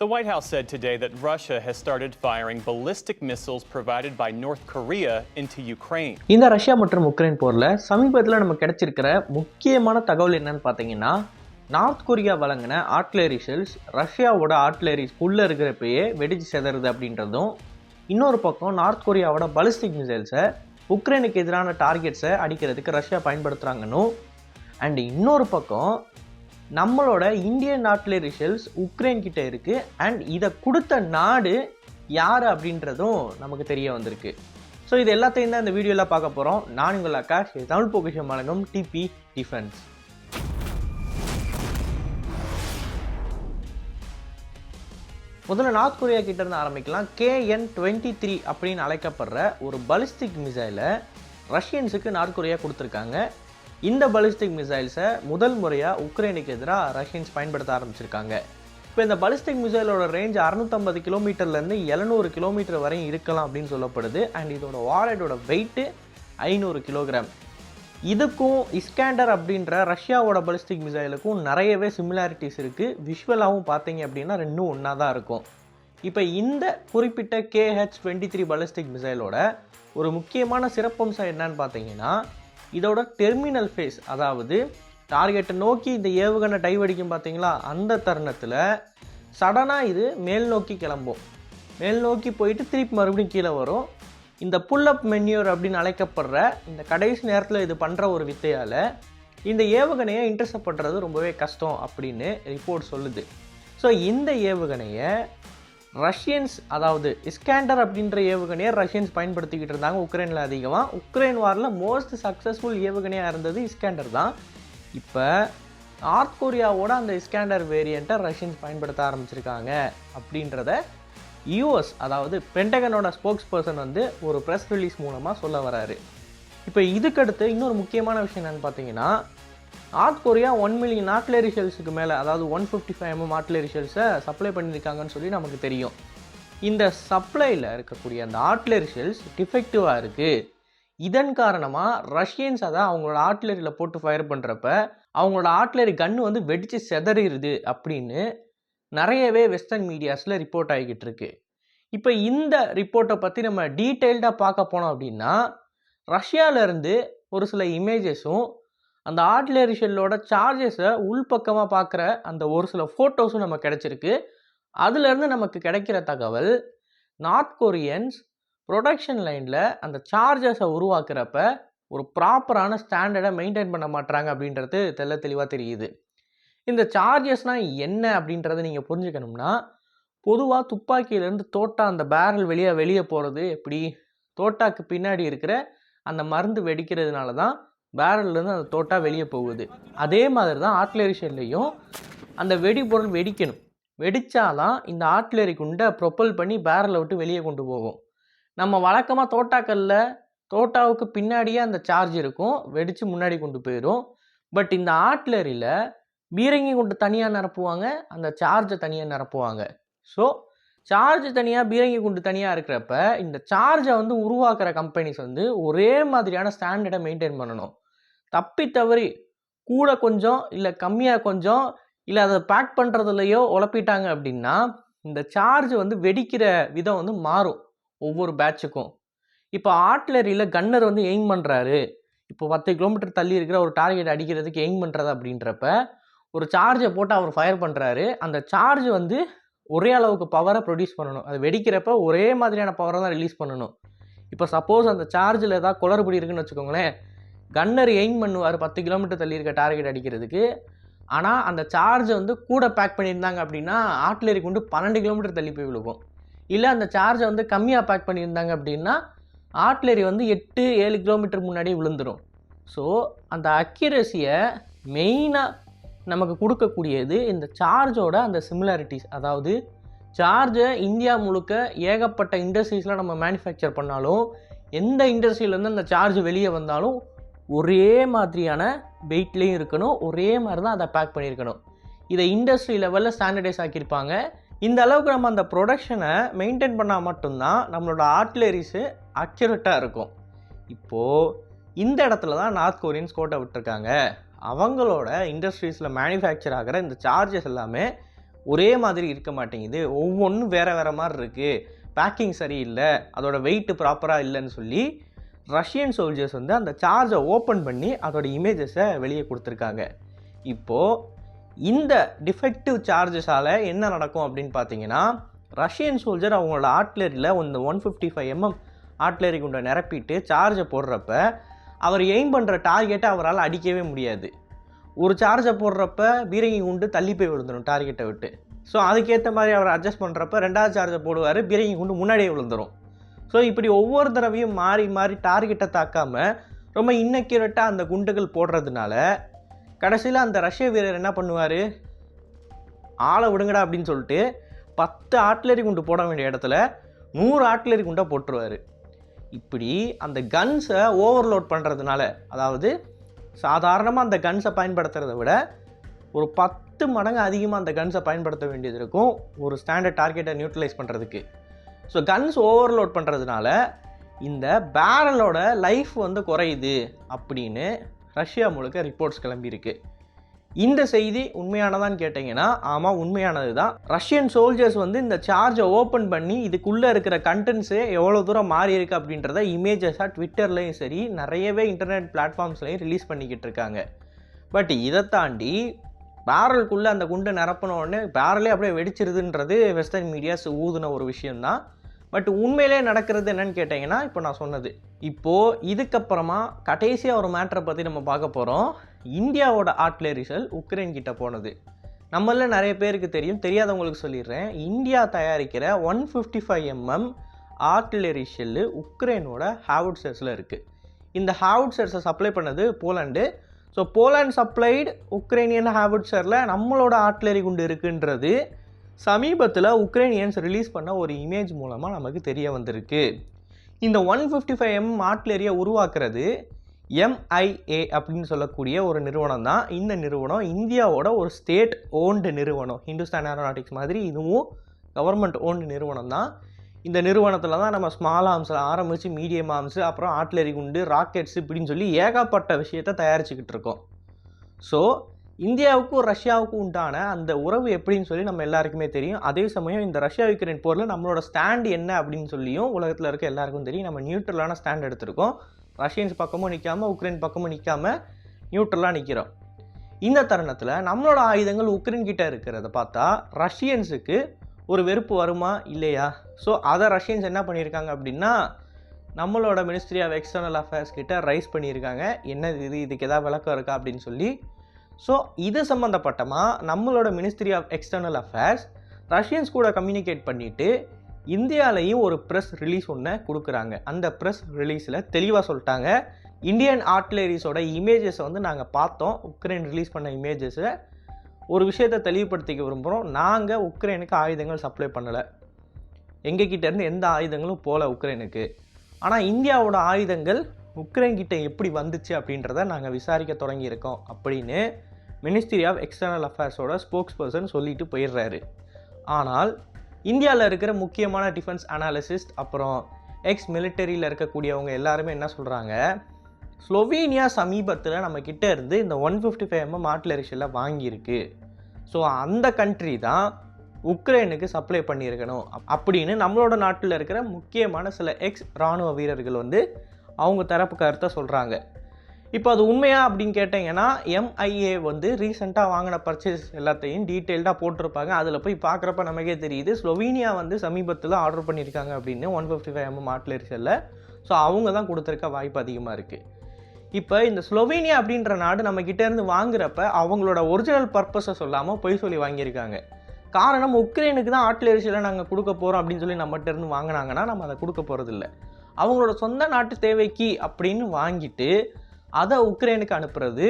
The White House said today that Russia has started firing ballistic missiles provided by North Korea into Ukraine. இந்த Russia மற்றும் Ukraine போரில் சமீபத்தில் நமக்கு கிடைச்சிருக்கிற முக்கியமான தகவல் என்னன்னு பார்த்தீங்கன்னா நார்த் கொரியா வழங்கின ஆர்ட்லரி ஷெல்ஸ் ரஷ்யாவோட ஆர்ட்லரிஸ் உள்ளே இருக்கிறப்பயே வெடிச்சு செதறது அப்படின்றதும் இன்னொரு பக்கம் நார்த் கொரியாவோட பலிஸ்டிக் மிசைல்ஸை உக்ரைனுக்கு எதிரான டார்கெட்ஸை அடிக்கிறதுக்கு ரஷ்யா பயன்படுத்துகிறாங்கன்னு அண்ட் இன்னொரு பக்கம் நம்மளோட இந்தியன் ஆர்ட்லரி ஷெல்ஸ் உக்ரைன் கிட்ட இருக்கு. அண்ட் இதை கொடுத்த நாடு யார் அப்படின்றதும் நமக்கு தெரிய வந்திருக்கு. ஸோ இது எல்லாத்தையும் தான் இந்த வீடியோவில் பார்க்க போகிறோம் நான் உங்கள் ஆகாஷ் தமிழ் பொக்கிஷம் வழங்கும் டிபி டிஃபென்ஸ் முதல்ல நார்த் கொரியா கிட்ட இருந்து ஆரம்பிக்கலாம். கேஎன் டுவெண்ட்டி த்ரீ அப்படின்னு அழைக்கப்படுற ஒரு பலிஸ்டிக் மிசைலை ரஷ்யன்ஸுக்கு நார்த் கொரியா கொடுத்துருக்காங்க. இந்த பலிஸ்டிக் மிசைல்ஸை முதல் முறையாக உக்ரைனுக்கு எதிராக ரஷ்யன்ஸ் பயன்படுத்த ஆரம்பிச்சிருக்காங்க. இப்போ இந்த பலிஸ்டிக் மிசைலோட ரேஞ்ச் அறுநூத்தம்பது கிலோமீட்டர்லேருந்து எழுநூறு கிலோமீட்டர் வரையும் இருக்கலாம் அப்படின்னு சொல்லப்படுது. அண்ட் இதோட வாலெட்டோட வெயிட்டு ஐநூறு கிலோகிராம் இதுக்கும் இஸ்கேண்டர் அப்படின்ற ரஷ்யாவோட பலிஸ்டிக் மிசைலுக்கும் நிறையவே சிமிலாரிட்டிஸ் இருக்குது விஷுவலாகவும் பார்த்தீங்க அப்படின்னா ரெண்டும் ஒன்றா தான் இருக்கும். இப்போ இந்த குறிப்பிட்ட கேஹெச் டுவெண்ட்டி த்ரீ பலிஸ்டிக் மிசைலோட ஒரு முக்கியமான சிறப்பம்சம் என்னன்னு பார்த்தீங்கன்னா இதோட டெர்மினல் ஃபேஸ் அதாவது டார்கெட்டை நோக்கி இந்த ஏவுகணை டைவடிக்கும் பார்த்தீங்களா அந்த தருணத்தில் சடனாக இது மேல் நோக்கி கிளம்பும். மேல் நோக்கி போயிட்டு திருப்பி மறுபடியும் கீழே வரும். இந்த புல்லப் மென்யூர் அப்படின்னு அழைக்கப்படுற இந்த கடைசி நேரத்தில் இது பண்ணுற ஒரு வித்தையால் இந்த ஏவுகணையை இன்டர்செப்ட் பண்ணுறது ரொம்பவே கஷ்டம் அப்படின்னு ரிப்போர்ட் சொல்லுது. ஸோ இந்த ஏவுகணையை ரஷ்யன்ஸ் அதாவது இஸ்கேண்டர் அப்படின்ற ஏவுகணையை ரஷ்யன்ஸ் பயன்படுத்திக்கிட்டு இருந்தாங்க உக்ரைனில் அதிகமாக உக்ரைன் வாரில் மோஸ்ட் சக்ஸஸ்ஃபுல் ஏவுகணையாக இருந்தது இஸ்கேண்டர் தான். இப்போ நார்த் கொரியாவோட அந்த இஸ்கேண்டர் வேரியண்ட்டை ரஷ்யன்ஸ் பயன்படுத்த ஆரம்பிச்சிருக்காங்க அப்படின்றத யூஎஸ் அதாவது பென்டகனோட ஸ்போக்ஸ் பர்சன் வந்து ஒரு ப்ரெஸ் ரிலீஸ் மூலமாக சொல்ல வராரு. இப்போ இதுக்கடுத்து இன்னொரு முக்கியமான விஷயம் என்னென்னு பார்த்தீங்கன்னா North Korea one million artillery ஷெல்ஸுக்கு மேலே அதாவது one fifty five MM artillery ஷெல்ஸை சப்ளை பண்ணியிருக்காங்கன்னு சொல்லி நமக்கு தெரியும். இந்த சப்ளையில் இருக்கக்கூடிய அந்த ஆர்ட்லரி ஷெல்ஸ் டிஃபெக்டிவாக இருக்குது இதன் காரணமாக ரஷ்யன்ஸ் அதை அவங்களோட ஆர்ட்லரியில் போட்டு ஃபயர் பண்ணுறப்ப அவங்களோட ஆர்ட்லரி கன்று வந்து வெடித்து செதறிடுது அப்படின்னு நிறையவே வெஸ்டர்ன் மீடியாஸில் ரிப்போர்ட் ஆகிக்கிட்டு இருக்கு. இப்போ இந்த ரிப்போர்ட்டை பற்றி நம்ம டீட்டெயில்டாக பார்க்க போனோம் அப்படின்னா ரஷ்யாவிலேருந்து ஒரு சில இமேஜஸும் அந்த ஆர்ட்லரி ஷெல்லோட சார்ஜஸை உள்பக்கமாக பார்க்குற அந்த ஒரு சில ஃபோட்டோஸும் நமக்கு கிடச்சிருக்கு. அதுலேருந்து நமக்கு கிடைக்கிற தகவல் நார்த் கொரியன்ஸ் ப்ரொடக்ஷன் லைனில் அந்த சார்ஜஸை உருவாக்குறப்ப ஒரு ப்ராப்பரான ஸ்டாண்டர்டை மெயின்டைன் பண்ண மாட்டாங்க அப்படின்றது தெல்ல தெளிவாக தெரியுது. இந்த சார்ஜஸ்னால் என்ன அப்படின்றத நீங்கள் புரிஞ்சுக்கணும்னா பொதுவாக துப்பாக்கியிலேருந்து தோட்டா அந்த பேரல் வெளியே வெளியே போகிறது எப்படி தோட்டாக்கு பின்னாடி இருக்கிற அந்த மருந்து வெடிக்கிறதுனால தான் பேரல்லேருந்து அந்த தோட்டா வெளியே போகுது. அதே மாதிரி தான் ஆர்ட்லரி ஷெல்லையும் அந்த வெடிபொருள் வெடிக்கணும். வெடித்தாதான் இந்த ஆர்ட்லரி குண்டை ப்ரொப்பல் பண்ணி பேரலை விட்டு வெளியே கொண்டு போகும். நம்ம வழக்கமாக தோட்டாக்கல்ல தோட்டாவுக்கு பின்னாடியே அந்த சார்ஜ் இருக்கும். வெடித்து முன்னாடி கொண்டு போயிடும். பட் இந்த ஆர்ட்லரியில் பீரங்கி குண்டு தனியாக நிரப்புவாங்க அந்த சார்ஜை தனியாக நிரப்புவாங்க. ஸோ சார்ஜ் தனியாக பீரங்கி குண்டு தனியாக இருக்கிறப்ப இந்த சார்ஜை வந்து உருவாக்குற கம்பெனிஸ் வந்து ஒரே மாதிரியான ஸ்டாண்டர்டை மெயின்டைன் பண்ணணும். தப்பி தவறி கூட கொஞ்சம் இல்லை கம்மியாக கொஞ்சம் இல்லை அதை பேக் பண்ணுறதுலையோ உழப்பிட்டாங்க அப்படின்னா இந்த சார்ஜ் வந்து வெடிக்கிற விதம் வந்து மாறும் ஒவ்வொரு பேட்சுக்கும் இப்போ ஆர்ட்லரியில் கன்னர் வந்து எய்ம் பண்ணுறாரு இப்போ பத்து கிலோமீட்டர் தள்ளி இருக்கிற ஒரு டார்கெட் அடிக்கிறதுக்கு எய்ம் பண்ணுறது அப்படின்றப்ப ஒரு சார்ஜை போட்டு அவர் ஃபயர் பண்ணுறாரு அந்த சார்ஜ் வந்து ஒரே அளவுக்கு பவரை ப்ரொடியூஸ் பண்ணணும். அது வெடிக்கிறப்ப ஒரே மாதிரியான பவரை தான் ரிலீஸ் பண்ணணும். இப்போ சப்போஸ் அந்த சார்ஜில் ஏதாவது குளறுபடி இருக்குன்னு வச்சுக்கோங்களேன். கன்னர் எய்ம் பண்ணுவார் பத்து கிலோமீட்டர் தள்ளி இருக்க டார்கெட் அடிக்கிறதுக்கு. ஆனால் அந்த சார்ஜை வந்து கூட பேக் பண்ணியிருந்தாங்க அப்படின்னா ஆர்ட்லரி கொண்டு பன்னெண்டு கிலோமீட்டர் தள்ளி போய் விழுகும். இல்லை அந்த சார்ஜை வந்து கம்மியாக பேக் பண்ணியிருந்தாங்க அப்படின்னா ஆர்ட்லரி வந்து எட்டு ஏழு கிலோமீட்டர் முன்னாடியே விழுந்துடும் ஸோ அந்த அக்யூரஸியை மெயினாக நமக்கு கொடுக்கக்கூடியது இந்த சார்ஜோட அந்த சிமிலாரிட்டிஸ் அதாவது சார்ஜை இந்தியா முழுக்க ஏகப்பட்ட இண்டஸ்ட்ரீஸில் நம்ம மேனுஃபேக்சர் பண்ணாலும் எந்த இண்டஸ்ட்ரியிலேருந்து அந்த சார்ஜ் வெளியே வந்தாலும் ஒரே மாதிரியான வெயிட்லேயும் இருக்கணும் ஒரே மாதிரி தான் அதை பேக் பண்ணியிருக்கணும். இதை இண்டஸ்ட்ரி லெவலில் ஸ்டாண்டர்டைஸ் ஆக்கியிருப்பாங்க. இந்த அளவுக்கு நம்ம அந்த ப்ரொடக்ஷனை மெயின்டைன் பண்ணால் மட்டும்தான் நம்மளோட ஆர்ட்லரிஸு அக்யூரேட்டாக இருக்கும். இப்போது இந்த இடத்துல தான் நார்த் கொரியன்ஸ் கோட்டை விட்டுருக்காங்க. அவங்களோட இண்டஸ்ட்ரீஸில் மேனுஃபேக்சர் ஆகிற இந்த சார்ஜஸ் எல்லாமே ஒரே மாதிரி இருக்க மாட்டேங்குது. ஒவ்வொன்றும் வேறு வேறு மாதிரி இருக்குது பேக்கிங் சரியில்லை. அதோடய வெயிட்டு ப்ராப்பராக இல்லைன்னு சொல்லி ரஷ்யன் சோல்ஜர்ஸ் வந்து அந்த சார்ஜை ஓப்பன் பண்ணி அதோட இமேஜஸை வெளியே கொடுத்துருக்காங்க. இப்போது இந்த டிஃபெக்டிவ் சார்ஜஸால் என்ன நடக்கும் அப்படின்னு பார்த்தீங்கன்னா ரஷ்யன் சோல்ஜர் அவங்களோட ஆர்ட்லரியில் இந்த one fifty five MM artillery குண்டை நிரப்பிட்டு சார்ஜை போடுறப்ப அவர் எய்ம் பண்ணுற டார்கெட்டை அவரால் அடிக்கவே முடியாது. ஒரு சார்ஜை போடுறப்ப பீரங்கி குண்டு தள்ளி போய் விழுந்துடும் டார்கெட்டை விட்டு. ஸோ அதுக்கேற்ற மாதிரி அவர் அட்ஜஸ்ட் பண்ணுறப்ப ரெண்டாவது சார்ஜை போடுவார் பீரங்கி குண்டு முன்னாடியே விழுந்துடும் ஸோ இப்படி ஒவ்வொரு தடவையும் மாறி மாறி டார்கெட்டை தாக்காமல் ரொம்ப இன்னக்யூரேட்டாக அந்த குண்டுகள் போடுறதுனால கடைசியில் அந்த ரஷ்ய வீரர் என்ன பண்ணுவார்? ஆளை விடுங்கடா அப்படின்னு சொல்லிட்டு பத்து ஆட்லரி குண்டு போட வேண்டிய இடத்துல நூறு ஆட்லரி குண்டை போட்டுருவார். இப்படி அந்த கன்ஸை ஓவர்லோட் பண்ணுறதுனால அதாவது சாதாரணமாக அந்த கன்ஸை பயன்படுத்துகிறத விட ஒரு பத்து மடங்கு அதிகமாக அந்த கன்ஸை பயன்படுத்த வேண்டியது இருக்கும் ஒரு ஸ்டாண்டர்ட் டார்கெட்டை நியூட்ரலைஸ் பண்ணுறதுக்கு ஸோ கன்ஸ் ஓவர்லோட் பண்ணுறதுனால இந்த பேரலோட லைஃப் வந்து குறையுது அப்படின்னு ரஷ்யா முழுக்க ரிப்போர்ட்ஸ் கிளம்பியிருக்கு. இந்த செய்தி உண்மையானதான்னு கேட்டிங்கன்னா ஆமாம் உண்மையானது தான் ரஷ்யன் சோல்ஜர்ஸ் வந்து இந்த சார்ஜை ஓப்பன் பண்ணி இதுக்குள்ளே இருக்கிற கண்டென்ட்ஸு எவ்வளோ தூரம் மாறி இருக்குது அப்படின்றத இமேஜஸாக ட்விட்டர்லேயும் சரி நிறையவே இன்டர்நெட் பிளாட்ஃபார்ம்ஸ்லையும் ரிலீஸ் பண்ணிக்கிட்டு இருக்காங்க. பட் இதை தாண்டி பேரலுக்குள்ளே அந்த குண்டு நிரப்பின உடனே பேரலே அப்படியே வெடிச்சிருதுன்றது வெஸ்டர்ன் மீடியாஸ் ஊதுன ஒரு விஷயம்தான். பட் உண்மையிலே நடக்கிறது என்னன்னு கேட்டிங்கன்னா இப்போ நான் சொன்னது. இப்போது இதுக்கப்புறமா கடைசியாக ஒரு மேட்ரை பற்றி நம்ம பார்க்க போகிறோம் இந்தியாவோட ஆர்ட்லரிசல் உக்ரைன் கிட்ட போனது. நம்மள நிறைய பேருக்கு தெரியும். தெரியாதவங்களுக்கு சொல்லிடுறேன். இந்தியா தயாரிக்கிற one fifty five mm artillery shell உக்ரைனோட ஹாவுட்சர்ஸில் இருக்குது இந்த ஹாவுட்சர்ஸை சப்ளை பண்ணது Poland so Poland supplied Ukrainian ஹாவுட்சரில் நம்மளோட ஆர்ட்லரி குண்டு இருக்குன்றது. சமீபத்தில் உக்ரைனியன்ஸ் ரிலீஸ் பண்ண ஒரு இமேஜ் மூலமாக நமக்கு தெரிய வந்திருக்கு. இந்த ஒன் ஃபிஃப்டி ஃபைவ் எம் ஆர்ட்லரியை உருவாக்குறது எம்ஐஏ அப்படின்னு சொல்லக்கூடிய ஒரு நிறுவனம் தான். இந்த நிறுவனம் இந்தியாவோட ஒரு ஸ்டேட் ஓன்டு நிறுவனம். ஹிந்துஸ்தான் ஏரோநாட்டிக்ஸ் மாதிரி இதுவும் கவர்மெண்ட் ஓன்டு நிறுவனம் தான். இந்த நிறுவனத்தில் தான் நம்ம ஸ்மால் ஆர்ம்ஸில் ஆரம்பித்து மீடியம் ஆர்ம்ஸு அப்புறம் ஆர்ட்லரி குண்டு ராக்கெட்ஸ் இப்படின்னு சொல்லி ஏகப்பட்ட விஷயத்தை தயாரிச்சுக்கிட்டு இருக்கோம். ஸோ இந்தியாவுக்கும் ரஷ்யாவுக்கும் உண்டான அந்த உறவு எப்படின்னு சொல்லி நம்ம எல்லாருக்குமே தெரியும். அதே சமயம் இந்த ரஷ்யா யுக்ரைன் போரில் நம்மளோட ஸ்டாண்ட் என்ன அப்படின்னு சொல்லியும் உலகத்தில் இருக்க எல்லாருக்கும் தெரியும். நம்ம நியூட்ரலான ஸ்டாண்ட் எடுத்திருக்கோம். ரஷ்யன்ஸ் பக்கமும் நிற்காமல் உக்ரைன் பக்கமும் நிற்காம நியூட்ரலாக நிற்கிறோம் இந்த தருணத்தில் நம்மளோட ஆயுதங்கள் உக்ரைன் கிட்ட இருக்கிறத பார்த்தா ரஷ்யன்ஸுக்கு ஒரு வெறுப்பு வருமா இல்லையா? ஸோ அதை ரஷ்யன்ஸ் என்ன பண்ணியிருக்காங்க அப்படின்னா நம்மளோட மினிஸ்ட்ரி ஆஃப் எக்ஸ்டர்னல் அஃபேர்ஸ் கிட்ட ரைஸ் பண்ணியிருக்காங்க. என்ன இது? இதுக்கு எதாவது விளக்கம் இருக்கா அப்படின்னு சொல்லி ஸோ இது சம்மந்தப்பட்டமாக நம்மளோட ministry of external affairs Russians கூட கம்யூனிகேட் பண்ணிவிட்டு இந்தியாலையும் ஒரு ப்ரெஸ் ரிலீஸ் ஒன்று கொடுக்குறாங்க. அந்த ப்ரெஸ் ரிலீஸில் தெளிவாக சொல்லிட்டாங்க. இந்தியன் ஆர்ட்லரிஸோட இமேஜஸை வந்து நாங்கள் பார்த்தோம். உக்ரைன் ரிலீஸ் பண்ண இமேஜஸை ஒரு விஷயத்தை தெளிவுபடுத்திக்க விரும்புகிறோம் நாங்கள் உக்ரைனுக்கு ஆயுதங்கள் சப்ளை பண்ணலை. எங்ககிட்டேருந்து எந்த ஆயுதங்களும் போகல உக்ரைனுக்கு ஆனால் இந்தியாவோட ஆயுதங்கள் உக்ரைன் கிட்டே எப்படி வந்துச்சு அப்படின்றத நாங்கள் விசாரிக்க தொடங்கியிருக்கோம் அப்படின்னு மினிஸ்ட்ரி ஆஃப் எக்ஸ்டர்னல் அஃபேர்ஸோட ஸ்போக்ஸ் பர்சன் சொல்லிட்டு போயிடுறாரு. ஆனால் இந்தியாவில் இருக்கிற முக்கியமான டிஃபென்ஸ் அனாலிசிஸ்ட் அப்புறம் எக்ஸ் மிலிட்டரியில் இருக்கக்கூடியவங்க எல்லாருமே என்ன சொல்கிறாங்க ஸ்லோவேனியா சமீபத்தில் நம்ம கிட்ட இருந்து இந்த ஒன் ஃபிஃப்டி ஃபைவ் எம்எம் ஆர்ட்லரிஷில் வாங்கியிருக்கு. ஸோ அந்த கண்ட்ரி தான் உக்ரைனுக்கு சப்ளை பண்ணியிருக்கணும். அப்படின்னு நம்மளோட நாட்டில் இருக்கிற முக்கியமான சில எக்ஸ் இராணுவ வீரர்கள் வந்து அவங்க தரப்பு கருத்தை சொல்கிறாங்க இப்போ அது உண்மையா அப்படின்னு கேட்டிங்கன்னா எம்ஐஏ வந்து ரீசெண்டாக வாங்கின பர்ச்சேஸ் எல்லாத்தையும் டீட்டெயில்டாக போட்டிருப்பாங்க. அதில் போய் பார்க்குறப்ப நமக்கே தெரியுது. ஸ்லோவேனியா வந்து சமீபத்தில் ஆர்டர் பண்ணியிருக்காங்க அப்படின்னு ஒன் ஃபிஃப்டி ஃபைவ் எம்எம் ஆட்லரிசலில் ஸோ அவங்க தான் கொடுத்துருக்க வாய்ப்பு அதிகமாக இருக்குது இப்போ இந்த ஸ்லோவீனியா அப்படின்ற நாடு நம்ம கிட்டேருந்து வாங்குறப்ப அவங்களோட ஒரிஜினல் பர்பஸை சொல்லாமல் பொய் சொல்லி வாங்கியிருக்காங்க. காரணம் உக்ரைனுக்கு தான் ஆர்ட்லரிஸில் நாங்கள் கொடுக்க போகிறோம் அப்படின்னு சொல்லி நம்மகிட்ட இருந்து வாங்கினாங்கன்னா நம்ம அதை கொடுக்க போகிறதில்ல அவங்களோட சொந்த நாட்டு தேவைக்கு அப்படின்னு வாங்கிட்டு அதை உக்ரைனுக்கு அனுப்புறது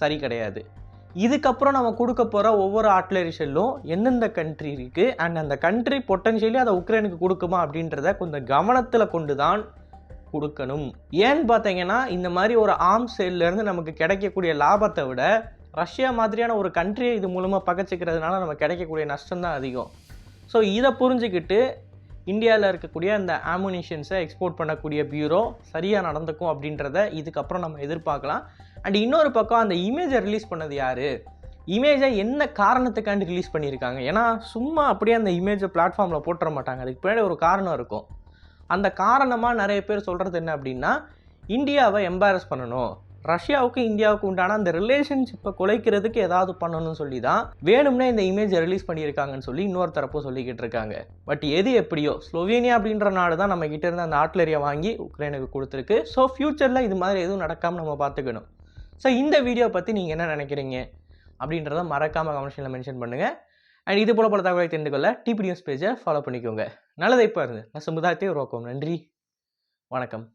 சரி கிடையாது. இதுக்கப்புறம் நம்ம கொடுக்க போகிற ஒவ்வொரு ஆர்ட்லரி ஷெல்லும் எந்தெந்த கண்ட்ரி இருக்குது அண்ட் அந்த கண்ட்ரி பொட்டன்ஷியலி அதை உக்ரைனுக்கு கொடுக்குமா அப்படின்றத கொஞ்சம் கவனத்தில் கொண்டு தான் கொடுக்கணும். ஏன்னு பார்த்தீங்கன்னா இந்த மாதிரி ஒரு ஆர்ம் சேல்லேருந்து நமக்கு கிடைக்கக்கூடிய லாபத்தை விட ரஷ்யா மாதிரியான ஒரு கண்ட்ரியை இது மூலமாக பகச்சிக்கிறதுனால நம்ம கிடைக்கக்கூடிய நஷ்டம் தான் அதிகம். ஸோ இதை புரிஞ்சுக்கிட்டு இந்தியாவில் இருக்கக்கூடிய அந்த ஆமுனிஷன்ஸை எக்ஸ்போர்ட் பண்ணக்கூடிய பியூரோ சரியாக நடந்துக்கும் அப்படின்றத இதுக்கப்புறம் நம்ம எதிர்பார்க்கலாம். அண்ட் இன்னொரு பக்கம் அந்த இமேஜை ரிலீஸ் பண்ணது யார்? இமேஜை என்ன காரணத்துக்காண்டி ரிலீஸ் பண்ணியிருக்காங்க? ஏன்னா சும்மா அப்படியே அந்த இமேஜை பிளாட்ஃபார்மில் போட்டுற மாட்டாங்க. அதுக்கு பின்னாடி ஒரு காரணம் இருக்கும். அந்த காரணமாக நிறைய பேர் சொல்கிறது என்ன அப்படின்னா இந்தியாவை எம்பாரஸ் பண்ணணும். ரஷ்யாவுக்கும் இந்தியாவுக்கு உண்டான அந்த ரிலேஷன்ஷிப்பை குலைக்கிறதுக்கு ஏதாவது பண்ணணும்னு சொல்லி தான் வேணும்னே இந்த இமேஜை ரிலீஸ் பண்ணியிருக்காங்கன்னு சொல்லி இன்னொரு தரப்பும் சொல்லிக்கிட்டு இருக்காங்க. பட் எது எப்படியோ ஸ்லோவேனியா அப்படின்ற நாடு தான் நம்ம கிட்ட இருந்து அந்த ஆட்லரியை வாங்கி உக்ரைனுக்கு கொடுத்துருக்கு. ஸோ ஃப்யூச்சரில் இது மாதிரி எதுவும் நடக்காமல் நம்ம பார்த்துக்கணும். ஸோ இந்த வீடியோ பற்றி நீங்கள் என்ன நினைக்கிறீங்க? அப்படின்றத மறக்காமல் கமெண்ட்ஸில் மென்ஷன் பண்ணுங்கள் அண்ட் இது போல பல தகவலை தெரிந்து கொள்ள டிபி நியூஸ் பேஜை ஃபாலோ பண்ணிக்கோங்க. நல்லதை இப்போ நான் சமுதாயத்தை உருவாக்கும் நன்றி. வணக்கம்.